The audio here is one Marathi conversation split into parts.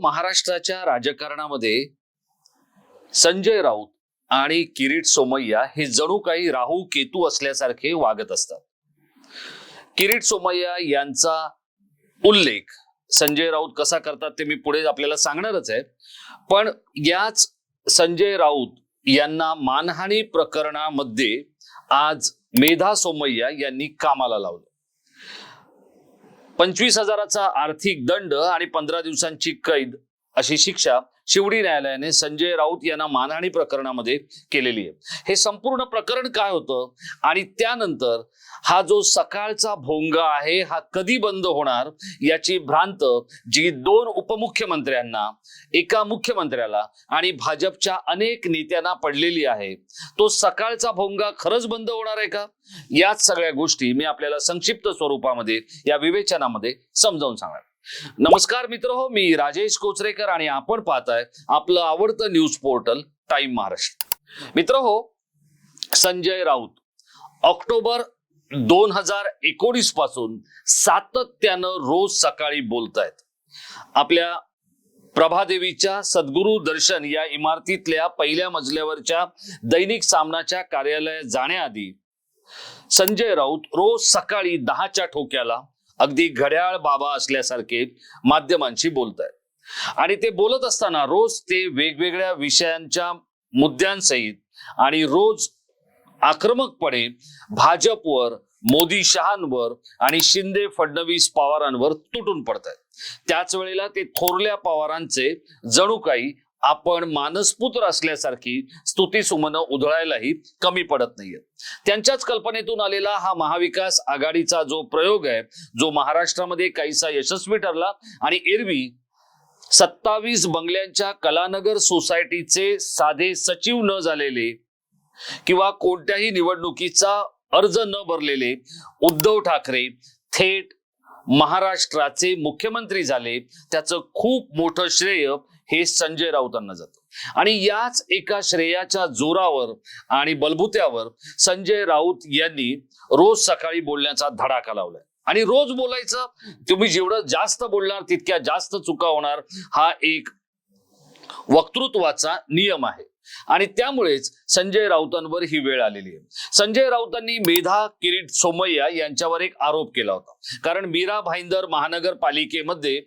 महाराष्ट्राच्या राजकारणामध्ये संजय राऊत आणि किरीट सोमय्या हे जणू काही राहू केतू असल्यासारखे वागत असतात. किरीट सोमय्या यांचा उल्लेख संजय राऊत कसा करतात ते मी पुढे आपल्याला सांगणारच आहे. पण याच संजय राऊत यांना मानहानी प्रकरणामध्ये आज मेधा सोमय्या यांनी कामाला लावलं. पंचवीस हजाराचा आर्थिक दंड आणि पंधरा दिवसांची कैद. अशी शिक्षा शिवडी न्यायालयाने संजय राऊत यांना मानहानी प्रकरणामध्ये केलेली आहे. हे संपूर्ण प्रकरण काय होतं? आणि त्यानंतर हा जो सकाळचा भोंगा आहे हा कधी बंद होणार याची भ्रांत जी दोन उपमुख्यमंत्र्यांना एका मुख्यमंत्र्याला आणि भाजपच्या अनेक नेत्यांना पडलेली आहे तो सकाळचा भोंगा खरंच बंद होणार आहे का? याच सगळ्या गोष्टी मी आपल्याला संक्षिप्त स्वरूपामध्ये या विवेचनामध्ये समजावून सांगणार. नमस्कार मित्र हो मी राजेश कोचरेकर आणि आपण पाहताय आपलं आवडतं न्यूज पोर्टल टाइम महाराष्ट्र मित्र हो संजय राऊत ऑक्टोबर दोन हजार एकोणीसपासून सातत्यानं रोज सकाळी बोलतायत. आपल्या प्रभादेवीच्या सद्गुरू दर्शन या इमारतीतल्या पहिल्या मजल्यावरच्या दैनिक सामनाच्या कार्यालयात जाण्याआधी संजय राऊत रोज सकाळी दहाच्या ठोक्याला अगदी घड्याळ बाबा असल्यासारखे माध्यमांशी बोलत आहेत आणि ते बोलत असताना रोज ते वेगवेगळ्या विषयांच्या मुद्द्यांसहित आणि रोज आक्रमकपणे भाजपवर मोदी शहांवर आणि शिंदे फडणवीस पवारांवर तुटून पडत आहेत त्याच वेळेला ते थोरल्या पवारांचे जणू काही आपण मानसपुत्र असल्यासारखी स्तुती सुमनं उधळायलाही कमी पडत नाहीये. त्यांच्याच कल्पनेतून आलेला हा महाविकास आघाडीचा जो प्रयोग आहे जो महाराष्ट्रामध्ये काहीसा यशस्वी ठरला आणि एरवी सत्तावीस बंगल्यांच्या कलानगर सोसायटीचे साधे सचिव न झालेले किंवा कोणत्याही निवडणुकीचा अर्ज न भरलेले उद्धव ठाकरे थेट महाराष्ट्राचे मुख्यमंत्री झाले त्याचं खूप मोठं श्रेय हे संजय राऊतांना जातं. आणि याच एका श्रेयाच्या जोरावर आणि बलबुत्यावर संजय राऊत यांनी रोज सकाळी बोलण्याचा धडाका लावलाय. आणि रोज बोलायचं तुम्ही जेवढं जास्त बोलणार तितक्या जास्त चुका होणार हा एक वक्तृत्वाचा नियम आहे. आणि त्यामुळेच संजय राऊतांवर ही वेळ आलेली आहे. संजय राऊतांनी मेधा किरीट सोमय्या यांच्यावर एक आरोप केला होता. कारण मीरा भाईंदर महानगरपालिकेमध्ये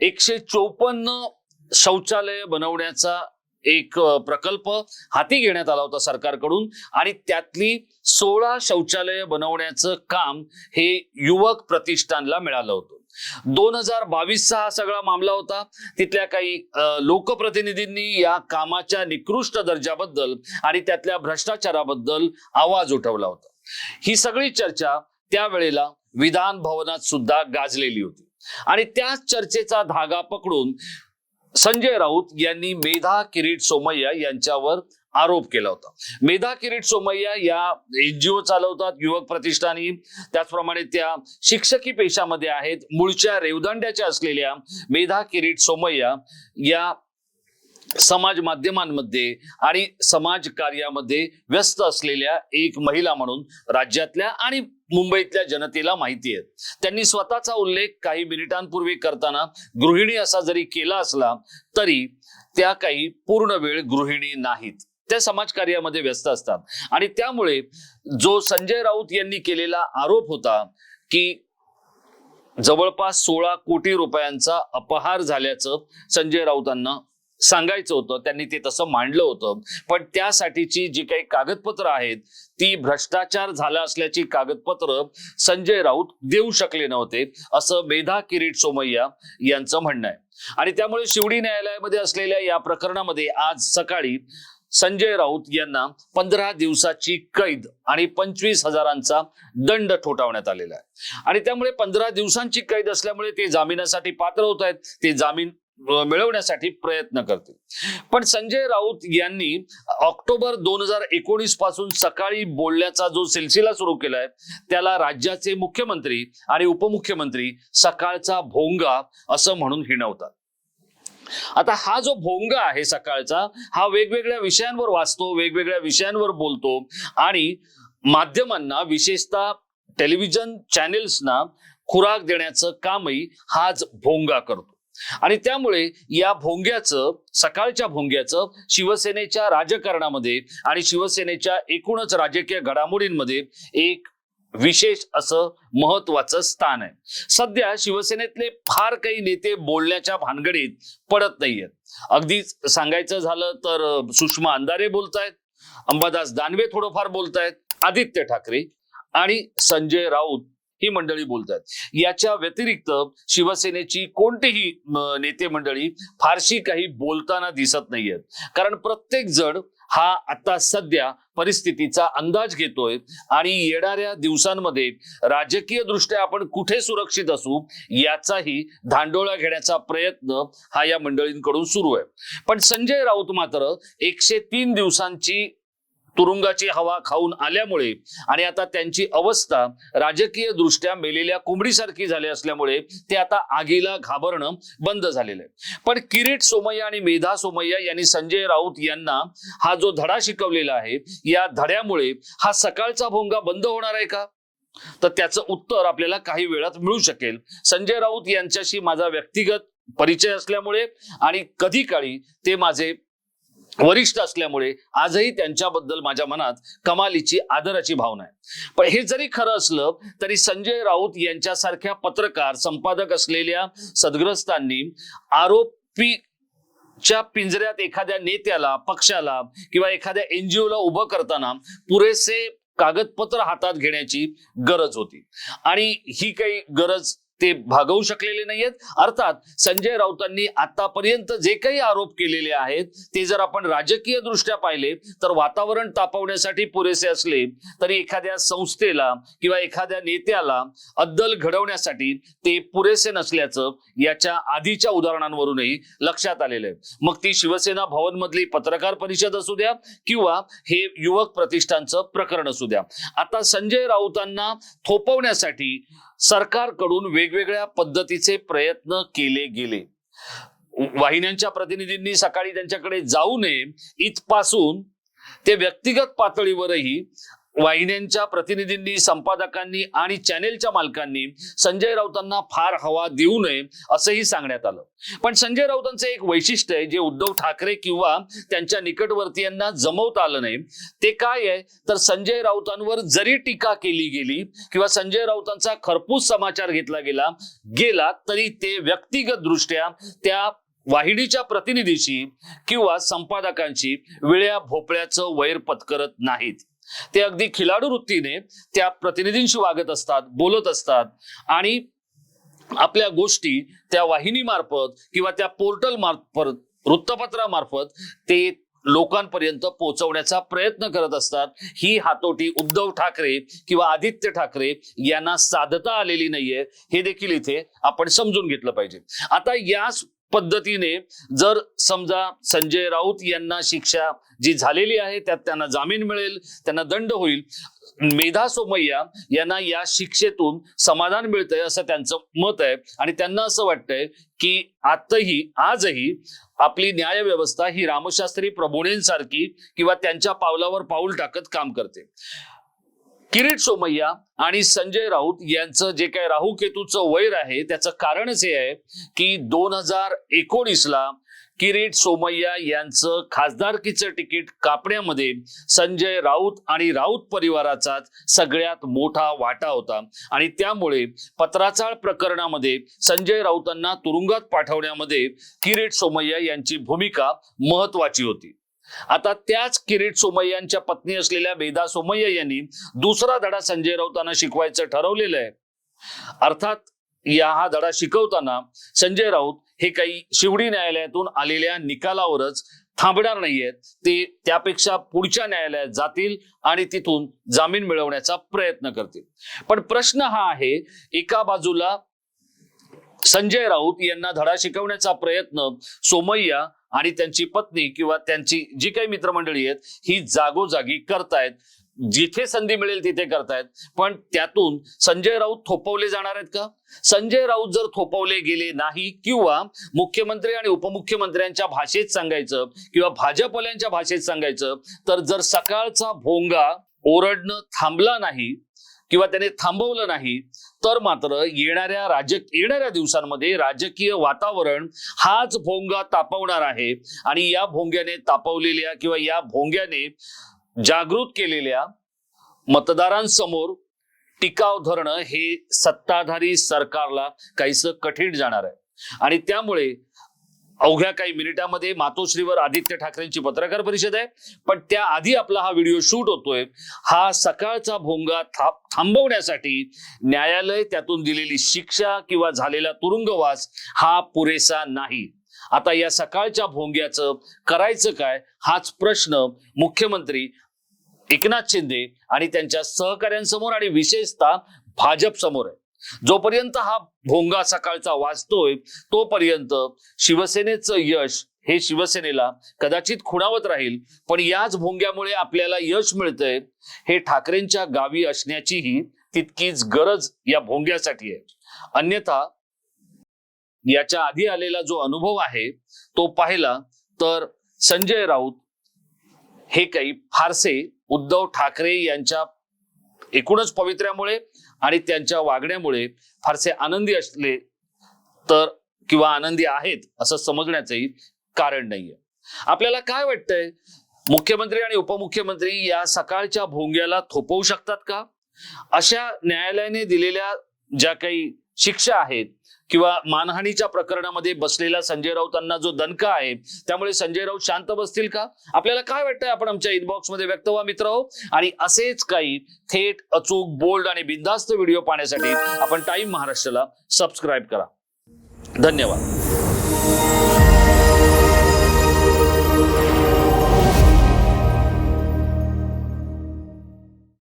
एकशे चोपन्न शौचालय बनवण्याचा एक प्रकल्प हाती घेण्यात आला होता सरकारकडून आणि त्यातली सोळा शौचालय बनवण्याचं काम हे युवक प्रतिष्ठानला मिळालं होतं. दोन हजार बावीसचा हा सगळा मामला होता. तिथल्या काही लोकप्रतिनिधींनी या कामाच्या निकृष्ट दर्जाबद्दल आणि त्यातल्या भ्रष्टाचाराबद्दल आवाज उठवला होता. ही सगळी चर्चा त्यावेळेला विधान भवनात सुद्धा गाजलेली होती. आणि त्याच चर्चेचा धागा पकडून संजय राऊत यांनी मेधा किरीट सोमय्या यांच्यावर आरोप केला होता. मेधा किरीट सोमय्या या एनजीओ चालवतात युवक प्रतिष्ठानी. त्याचप्रमाणे त्या शिक्षकी पेशामध्ये आहेत. मूळच्या रेवदंड्याच्या असलेल्या मेधा किरीट सोमय्या या समाज माध्यमांमध्ये आणि समाज कार्यामध्ये व्यस्त असलेल्या एक महिला म्हणून राज्यातल्या आणि मुंबईतल्या जनतेला माहिती आहे. त्यांनी स्वतःचा उल्लेख काही मिनिटांपूर्वी करताना गृहिणी असा जरी केला असला तरी त्या काही पूर्ण वेळ गृहिणी नाहीत. त्या समाजकार्यामध्ये व्यस्त असतात. आणि त्यामुळे जो संजय राऊत यांनी केलेला आरोप होता की जवळपास सोळा कोटी रुपयांचा अपहार झाल्याचं संजय राऊतांना सांगायचं होतं त्यांनी ते तसं मांडलं होतं. पण त्यासाठीची जी काही कागदपत्र आहेत ती भ्रष्टाचार झाला असल्याची कागदपत्र संजय राऊत देऊ शकले नव्हते असं मेधा किरीट सोमय्या यांचं म्हणणं आहे. आणि त्यामुळे शिवडी न्यायालयामध्ये असलेल्या या प्रकरणामध्ये आज सकाळी संजय राऊत यांना पंधरा दिवसाची कैद आणि पंचवीस हजारांचा दंड ठोठावण्यात आलेला आहे. आणि त्यामुळे पंधरा दिवसांची कैद असल्यामुळे ते जामिनासाठी पात्र होत आहेत. ते जामीन मिळवण्यासाठी प्रयत्न करतील. पण संजय राऊत यांनी ऑक्टोबर दोन हजार एकोणीसपासून सकाळी बोलण्याचा जो सिलसिला सुरू केलाय त्याला राज्याचे मुख्यमंत्री आणि उपमुख्यमंत्री सकाळचा भोंगा असं म्हणून हिणवतात. आता हा जो भोंगा आहे सकाळचा हा वेगवेगळ्या विषयांवर वाचतो वेगवेगळ्या विषयांवर बोलतो आणि माध्यमांना विशेषतः टेलिव्हिजन चॅनेल्सना खुराक देण्याचं कामही हाच भोंगा करतो. आणि त्यामुळे या भोंग्याचं सकाळच्या भोंग्याचं शिवसेनेच्या राजकारणामध्ये आणि शिवसेनेच्या एकूणच राजकीय घडामोडींमध्ये एक विशेष असं महत्वाचं स्थान आहे. सध्या शिवसेनेतले फार काही नेते बोलण्याच्या भानगडीत पडत नाहीयेत. अगदी सांगायचं झालं तर सुषमा अंधारे बोलतायत अंबादास दानवे थोडंफार बोलतायत आदित्य ठाकरे आणि संजय राऊत ही मंडळी बोलतात. याच्या व्यतिरिक्त शिवसेनेची कोणतीही नेते मंडळी फारशी काही बोलताना दिसत नाहीयेत. कारण प्रत्येक जण हा आता सध्या परिस्थितीचा अंदाज घेतोय आणि येणाऱ्या दिवसांमध्ये राजकीय दृष्ट्या आपण कुठे सुरक्षित असू याचाही धांडोळा घेण्याचा प्रयत्न हा या मंडळींकडून सुरू आहे. पण संजय राऊत मात्र एकशे तीन दिवसांची तुरुंगाची हवा खाऊन आल्यामुळे आणि आता त्यांची अवस्था राजकीय दृष्ट्या मेलेल्या कोंबडीसारखी झाली असल्यामुळे ते आता आगीला घाबरणं बंद झालेलं आहे. पण किरीट सोमय्या आणि मेधा सोमय्या यांनी संजय राऊत यांना हा जो धडा शिकवलेला आहे या धड्यामुळे हा सकाळचा भोंगा बंद होणार आहे का? तर त्याचं उत्तर आपल्याला काही वेळात मिळू शकेल. संजय राऊत यांच्याशी माझा व्यक्तिगत परिचय असल्यामुळे आणि कधी काळी ते माझे वरिष्ठ असल्यामुळे आजही त्यांच्याबद्दल माझ्या मनात कमालीची आदराची भावना आहे. पण हे जरी खरं असलं तरी संजय राऊत यांच्यासारख्या पत्रकार संपादक असलेल्या सदग्रस्तांनी आरोपी च्या पिंजऱ्यात एखाद्या नेत्याला पक्षाला किंवा एखाद्या एनजीओला उभं करताना पुरेसे कागदपत्र हातात घेण्याची गरज होती. आणि ही काही गरज ते भागवू शकलेले नाहीयेत. अर्थात संजय राऊतांनी आतापर्यंत जे काही आरोप केलेले आहेत ते जर आपण राजकीय दृष्ट्या पाहिले तर वातावरण तापवण्यासाठी पुरेसे असले तरी एखाद्या संस्थेला किंवा एखाद्या नेत्याला अद्दल घडवण्यासाठी ते पुरेसे नसल्याचं याच्या आधीच्या उदाहरणांवरूनही लक्षात आलेलं आहे. मग ती शिवसेना भवन मधली पत्रकार परिषद असू द्या किंवा हे युवक प्रतिष्ठानचं प्रकरण असू द्या. आता संजय राऊतांना थोपवण्यासाठी सरकारकडून वेगवेगळ्या पद्धतीचे प्रयत्न केले गेले. वाहिन्यांच्या प्रतिनिधींनी सकाळी त्यांच्याकडे जाऊ नये इथपासून ते व्यक्तिगत पातळीवरही वाहिन्यांच्या प्रतिनिधींनी संपादकांनी आणि चॅनेलच्या मालकांनी संजय राऊतांना फार हवा देऊ नये असंही सांगण्यात आलं. पण संजय राऊतांचं एक वैशिष्ट्य आहे जे उद्धव ठाकरे किंवा त्यांच्या निकटवर्तीयांना जमवता आलं नाही ते काय आहे? तर संजय राऊतांवर जरी टीका केली गेली किंवा संजय राऊतांचा खरपूस समाचार घेतला गेला गेला तरी ते व्यक्तिगत दृष्ट्या त्या वाहिनीच्या प्रतिनिधीशी किंवा संपादकांशी विळ्या भोपळ्याचं वैर पत्करत नाहीत. ते अगदी खिलाडू वृत्तीने त्या प्रतिनिधींशी वागत असतात बोलत असतात आणि आपल्या गोष्टी त्या वाहिनीमार्फत किंवा त्या पोर्टल मार्फत वृत्तपत्रामार्फत ते लोकांपर्यंत पोहोचवण्याचा प्रयत्न करत असतात. ही हातोटी उद्धव ठाकरे किंवा आदित्य ठाकरे यांना साधता आलेली नाहीये. हे देखील इथे आपण समजून घेतलं पाहिजे. आता या पद्धतीने जर समजा संजय राऊत यांना शिक्षा जी झालेली आहे त्यात त्यांना जामीन मिळेल त्यांना दंड होईल. मेधा सोमय्या यांना या शिक्षेतून समाधान मिळतंय असं त्यांचं मत आहे. आणि त्यांना असं वाटतंय की आताही आजही आपली न्याय व्यवस्था ही रामशास्त्री प्रभुणेंसारखी किंवा त्यांच्या पावलावर पाऊल टाकत काम करते. किरीट सोमय्या आणि संजय राऊत यांचं जे काय राहू केतूचं वैर आहे त्याचं कारणच हे आहे की दोन हजार एकोणीसला किरीट सोमय्या यांचं खासदारकीचं तिकीट कापण्यामध्ये संजय राऊत आणि राऊत परिवाराचा सगळ्यात मोठा वाटा होता. आणि त्यामुळे पत्राचाळ प्रकरणामध्ये संजय राऊतांना तुरुंगात पाठवण्यामध्ये किरीट सोमय्या यांची भूमिका महत्वाची होती. आता त्याच किरीट सोमय्यांच्या पत्नी असलेल्या वेदा सोमय्या यांनी दुसरा धडा संजय राऊतांना शिकवायचं ठरवलेलं आहे. अर्थात या हा धडा शिकवताना संजय राऊत हे काही शिवडी न्यायालयातून आलेल्या निकालावरच थांबणार नाहीयेत. ते त्यापेक्षा पुढच्या न्यायालयात जातील आणि तिथून जामीन मिळवण्याचा प्रयत्न करतील. पण प्रश्न हा आहे एका बाजूला संजय राऊत यांना धडा शिकवण्याचा प्रयत्न सोमय्या आणि त्यांची पत्नी किंवा त्यांची जी काही मित्रमंडळी आहेत ही जागोजागी करतायत. जिथे संधी मिळेल तिथे करतायत. पण त्यातून संजय राऊत थोपवले जाणार आहेत का? संजय राऊत जर थोपवले गेले नाही किंवा मुख्यमंत्री आणि उपमुख्यमंत्र्यांच्या भाषेत सांगायचं किंवा भाजपवाल्यांच्या भाषेत सांगायचं तर जर सकाळचा भोंगा ओरडणं थांबला नाही किंवा त्याने थांबवलं नाही तर मात्र येणाऱ्या राज येणाऱ्या दिवसांमध्ये राजकीय वातावरण हाच भोंगा तापवणार आहे. आणि या भोंग्याने तापवलेल्या किंवा या भोंग्याने जागृत केलेल्या मतदारांसमोर टिकाव धरणं हे सत्ताधारी सरकारला काहीसं कठीण जाणार आहे. आणि त्यामुळे अवघ्या काही मिनिटांमध्ये मातोश्रीवर आदित्य ठाकरेंची पत्रकार परिषद आहे. पण त्याआधी आपला हा व्हिडिओ शूट होतोय. हा सकाळचा भोंगा थांबवण्यासाठी न्यायालय त्यातून दिलेली शिक्षा किंवा झालेला तुरुंगवास हा पुरेसा नाही. आता या सकाळच्या भोंग्याचं करायचं काय? हाच प्रश्न मुख्यमंत्री एकनाथ शिंदे आणि त्यांच्या सहकाऱ्यांसमोर आणि विशेषतः भाजप समोर आहे. जोपर्यंत हा भोंगा सकाळचा वाजतोय तोपर्यंत शिवसेनेचं यश हे शिवसेनेला कदाचित खुणावत राहील पण याच भोंग्यामुळे आपल्याला यश मिळतंय हे ठाकरेंच्या गावी असण्याचीही तितकीच गरज या भोंग्यासाठी आहे. अन्यथा याच्या आधी आलेला जो अनुभव आहे तो पाहिला तर संजय राऊत हे काही फारसे उद्धव ठाकरे यांच्या एकूणच पवित्र्यामुळे आणि त्यांच्या वागण्यामुळे फारसे आनंदी असले तर किंवा आनंदी आहेत असं समजण्याचंही कारण नाहीये. आपल्याला काय वाटतंय? मुख्यमंत्री आणि उपमुख्यमंत्री या सकाळच्या भोंग्याला थोपवू शकतात का? अशा न्यायालयाने दिलेल्या ज्या काही शिक्षा आहेत किंवा मानहानीच्या प्रकरणामध्ये बसलेला संजय राऊतांना जो दणका आहे त्यामुळे संजय राऊत शांत बसतील का? आपल्याला काय वाटतंय आपण आमच्या इनबॉक्समध्ये व्यक्त व्हा मित्र हो. आणि असेच काही थेट अचूक बोल्ड आणि बिंदास्त व्हिडिओ पाहण्यासाठी आपण टाइम महाराष्ट्राला सबस्क्राईब करा. धन्यवाद.